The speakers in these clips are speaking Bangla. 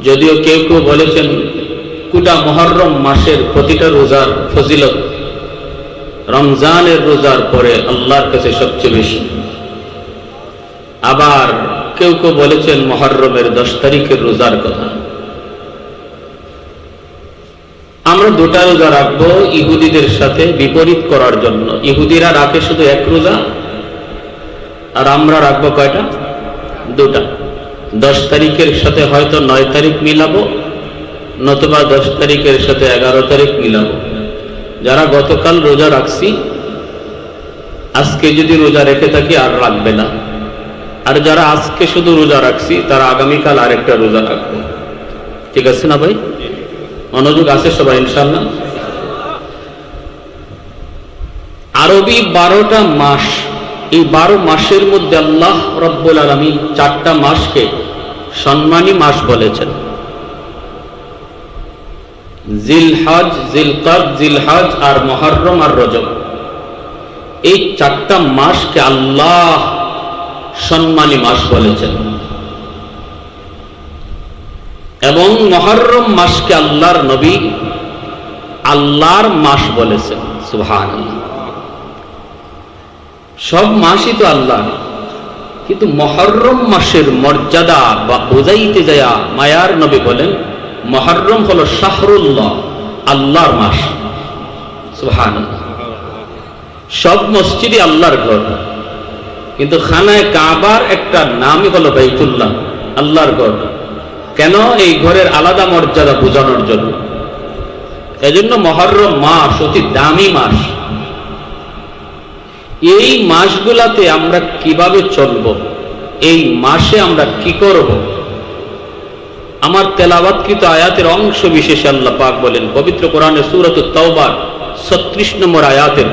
যদিও কেউ কেউ বলেছেন, কুটা মহরম মাসের প্রতিটা রোজার ফজিলত রমজানের রোজার পরে আল্লাহর কাছে সবচেয়ে বেশি। আবার কেউ কেউ বলেছেন মহরমের দশ তারিখের রোজার কথা। আমরা দুটা রোজা রাখব ইহুদিদের সাথে বিপরীত করার জন্য। ইহুদিরা রাখে শুধু এক রোজা, আর আমরা রাখব কয়টা? দুটা। দশ তারিখের সাথে হয়তো নয় তারিখ মিলাবো, নতুবা দশ তারিখের সাথে এগারো তারিখ মিলাবো। যারা গতকাল রোজা রাখছি, আজকে যদি রোজা রেখে থাকি আর রাখবে না। আর যারা আজকে শুধু রোজা রাখছি, তারা আগামীকাল আরেকটা রোজা রাখব। ঠিক আছে না ভাই? মনোযোগ আছে সবাই ইনশাল্লাহ আরবি বারোটা মাস, এই বারো মাসের মধ্যে আল্লাহ রব্বুল আলমী চারটা মাসকে সম্মানী মাস বলেছেন। জিলহজ, জিলকদ, জিলহজ আর মহরম আর রজব। এই চারটা মাসকে আল্লাহ সম্মানী মাস বলেছেন। এবং মহরম মাসকে আল্লাহর নবী আল্লাহর মাস বলেছেন সুহান সব মাসই তো আল্লাহ কিন্তু মহরম মাসের মর্যাদা বা বোঝাইতে যায় মায়ার নবী বলেন, মহরম হলো শাহরুল্লাহ, আল্লাহর মাস। সব মসজিদই আল্লাহর ঘর। কিন্তু খানায় কাবার একটা নামই হলো বাইতুল্লাহ, আল্লাহর ঘর। কেন এই ঘরের আলাদা মর্যাদা বোঝানোর জন্য? এজন্য মহরম মাস অতি দামি মাস। এই মাসগুলাতে আমরা কীভাবে চলব? এই মাসে আমরা কি করব? আমার তেলাবাতকৃত আয়াতের অংশ বিশেষে আল্লাহ পাক বলেন। পবিত্র কোরআনে সুরত তওবার ছত্রিশ নম্বর আয়াতের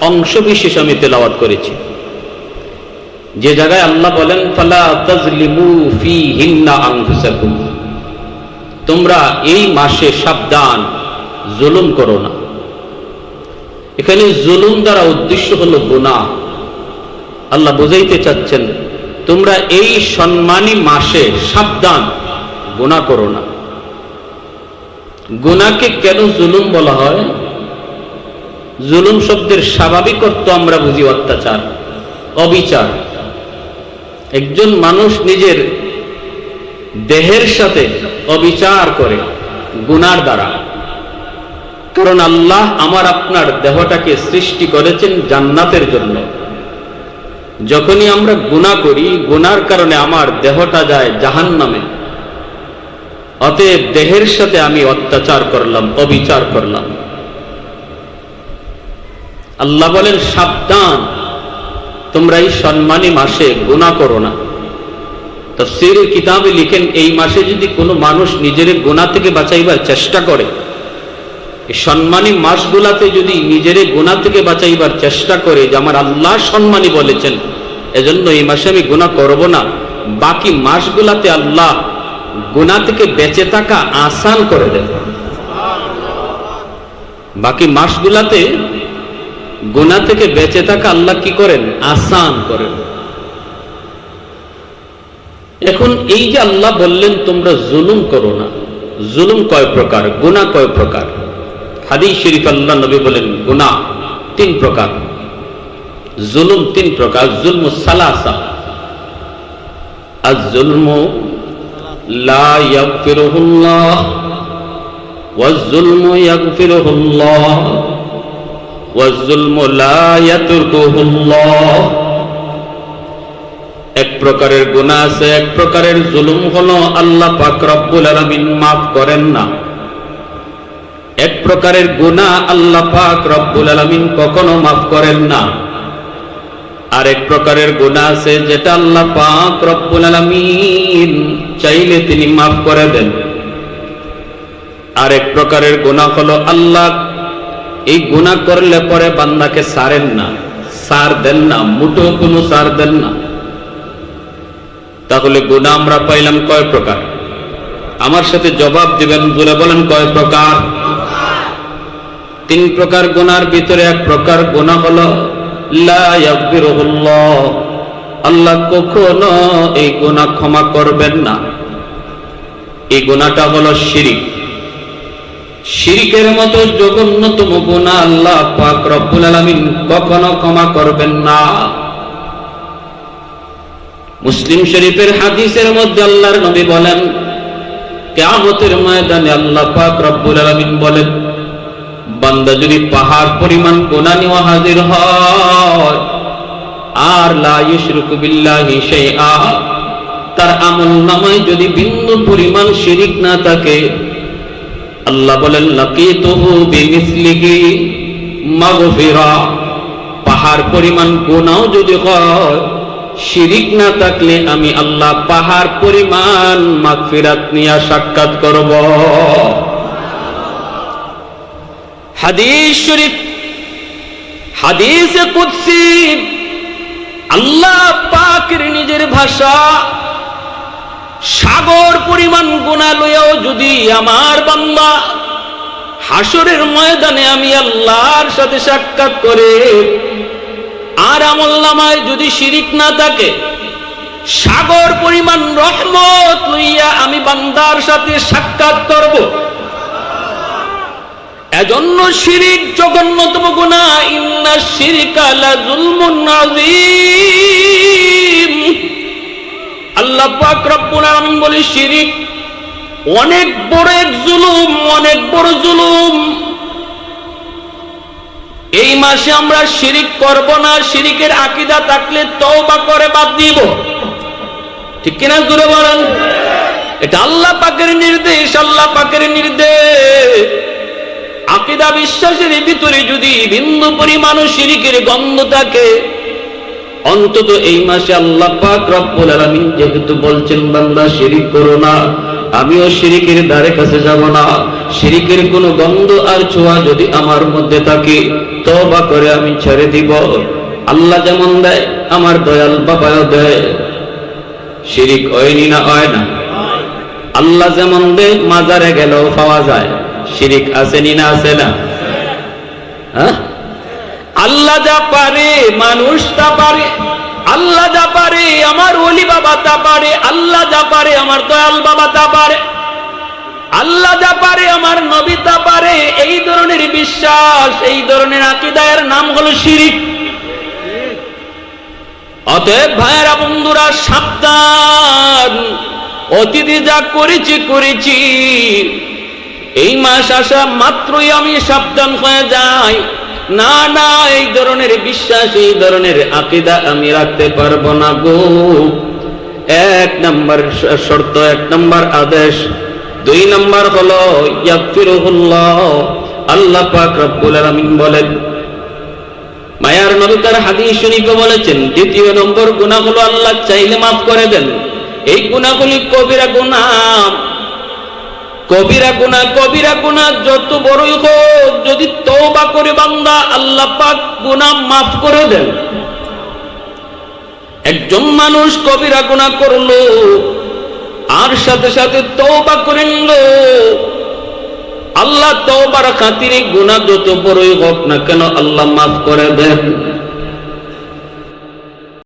অংশ বিশেষ আমি তেলাওয়াত করেছি। যে জায়গায় আল্লাহ বলেন, ফালা তাজলিমু ফি হিন্না তোমরা এই মাসে সাবধান, জুলুম করো না। এখানে জুলুম দ্বারা উদ্দেশ্য হলো গুণা আল্লাহ বুঝাইতে চাচ্ছেন, তোমরা এই সম্মানী মাসে সাবধান গুণা করো না। গুণাকে কেন জুলুম বলা হয়? জুলুম শব্দের স্বাভাবিক অর্থ আমরা বুঝি অত্যাচার, অবিচার। একজন মানুষ নিজের দেহের সাথে অবিচার করে গুনার দ্বারা। কারণ আল্লাহ আমার আপনার দেহটাকে সৃষ্টি করেছেন জান্নাতের জন্য। যখনই আমরা গুণা করি গুনার কারণে আমার দেহটা যায় জাহান নামে অতএব দেহের সাথে আমি অত্যাচার করলাম, অবিচার করলাম। আল্লাহ বলেন, সাবধান, তোমরা এই সম্মানী মাসে গুণা করো না। তফসিরের কিতাবে লিখেন, এই মাসে যদি কোনো মানুষ নিজের গুণা থেকে বাঁচাইবার চেষ্টা করে সম্মানী মাসগুলাতে যদি নিজের গুণা থেকে বাঁচাইবার চেষ্টা করে যে আমার আল্লাহ সম্মানী বলেছেন, এজন্য এই মাসে আমি গুণা করব না। বাকি মাসগুলাতে আল্লাহ গুণা থেকে বেঁচে থাকা আসান করে দেন। বাকি মাসগুলাতে গুণা থেকে বেঁচে থাকা আল্লাহ কি করেন? আসান করেন। এখন এই যে আল্লাহ বললেন, তোমরা জুলুম করো না। জুলুম কয় প্রকার? গুণা কয় প্রকার? হাদিস শরীফ আল্লাহ নবী বলেন গুণা তিন প্রকার জুলুম তিন প্রকার জুলম সালাসা আর জুলম লা ইয়াগফিরুহুল্লাহ والظلم يغفره الله والظلم لا يتركه الله এক প্রকারের গুনাহ আছে এক প্রকারের জুলুম হলো আল্লাহ পাক রব্বুল আলামিন maaf করেন না এক প্রকারের গুনাহ আল্লাহ পাক রব্বুল আলামিন কখনো maaf করেন না। আর এক প্রকারের গুনাহ আছে যেটা আল্লাহ পাক রব্বুল আলামিন চাইলে তিনি maaf করে দেন। আর এক প্রকারের গুনাহ হলো আল্লাহ এই গুণা করলে পরে বান্দাকে সারেন না, সার দেন না মুটো কোনো সার দেন না। তাহলে গুনাহ আমরা পাইলাম কয় প্রকার? আমার সাথে জবাব দিবেন, বলে বলেন কয় প্রকার? তিন প্রকার গোনার ভিতরে এক প্রকার গোনা হলো আল্লাহ কখনো এই গোনা ক্ষমা করবেন না। এই গোনাটা হলো শিরিক। শিরিকের মতো জঘন্যতম গোনা আল্লাহ পাক রব্বুল আলামিন কখনো ক্ষমা করবেন না। মুসলিম শরীফের হাদিসের মধ্যে আল্লাহর নবী বলেন, কেয়ামতের ময়দানে আল্লাহ পাক রব্বুল আলামিন বলেন বান্দা যদি পাহাড় পরিমাণ গুনাহ নিয়ে হাজির হয়, আর বিল্লাহি শাইআ, তার আমল নামায় যদি বিন্দু পরিমাণ শিরিক না থাকে, আল্লাহ বলেন, লাকিতুহু বিমিসলিহি মাগফিরা পাহাড় পরিমাণ গুনাহ যদি হয়, শিরিক না থাকলে আমি আল্লাহ পাহাড় পরিমাণ মাগফিরাত নিয়ে সাক্ষাৎ করব। হাদিস শরীফ, হাদিসে কুদসি। আল্লাহ পাকের নিজের ভাষা, সাগর পরিমাণ গুণা লইয়াও যদি আমার বান্দা হাসরের ময়দানে আমি আল্লাহর সাথে সাক্ষাৎ করে, আর আমল নামায় যদি শিরিক না থাকে, সাগর পরিমাণ রহমত লইয়া আমি বান্দার সাথে সাক্ষাৎ করব। এজন্য শিরিক জঘন্যতম গুণা ইন্না শিরিকা লাযুলমুন আযীম। আল্লাহ পাক রব্বুল বলে, শিরিক অনেক বড় এক জুলুম, অনেক বড় জুলুম। এই মাসে আমরা শিরিক করব না, শিরিকের আকীদা থাকলে তওবা করে বাদ দিব। ঠিক কিনা দূরে বলেন? এটা আল্লাহ পাকের নির্দেশ, আল্লাহ পাকের নির্দেশ। আকিদা বিশ্বাসের ভিতরে যদি বিন্দু পরিমাণ শিরিকের গন্ধ থাকে, অন্তত এই মাসে আল্লাহ পাক রব্বুল আলামিন যেহেতু বলছেন, বান্দা, শিরিক করো না, আমিও শিরিকের দ্বারে কাছে যাব না। শিরিকের কোনো গন্ধ আর ছোঁয়া যদি আমার মধ্যে থাকে, তওবা করে আমি ছেড়ে দিব। আল্লাহ যেমন দেয়, আমার দয়াল বাবাও দেয়। শিরিক হয়নি না হয় না? আল্লাহ যেমন দেয়, মাজারে গেলেও পাওয়া যায়। শিরিক আসেনি না আছে না? হ্যাঁ? আল্লাহ যা পারে, মানুষ তা পারে, আল্লাহ যা পারে, আমার ওলি বাবা তা পারে, আল্লাহ যা পারে, আমার দয়াল বাবা তা পারে, আল্লাহ যা পারে, আমার নবী তা পারে, এই ধরনের বিশ্বাস, এই ধরনের আকিদায়ের নাম হলো শিরিক। অতএব ভাইয়েরা, বন্ধুরা, সাবধান। অতিথি যা করেছি করেছি। এই মাস আসা মাত্রই আমি সাবধান হয়ে যাই। না না, এই ধরনের বিশ্বাস, এই ধরনের আকিদা আমি রাখতে পারব না গো। এক নম্বর শর্ত, এক নম্বর আদেশ। দুই নম্বর হলো আল্লাহ পাক রব্বুল আলামিন বলেন, মায়ার নবী তার হাদিস শরীফে বলেছেন, দ্বিতীয় নম্বর গুনাহ হলো আল্লাহ চাইলে মাফ করে দেন। এই গুনাহগুলি কবিরা গুনাহ। কবিরা গুনাহ কবিরা গুনাহ, যত বড়ই হোক, যদি তওবা করে বান্দা, আল্লাহ পাক গুনাহ মাফ করে দেন। একজন মানুষ কবিরা গুনাহ করল, আর সাথে সাথে তওবা করে নিল। আল্লাহ তওবার খাতিরে গুনাহ যত বড়ই হোক না কেন, আল্লাহ মাফ করে দেন।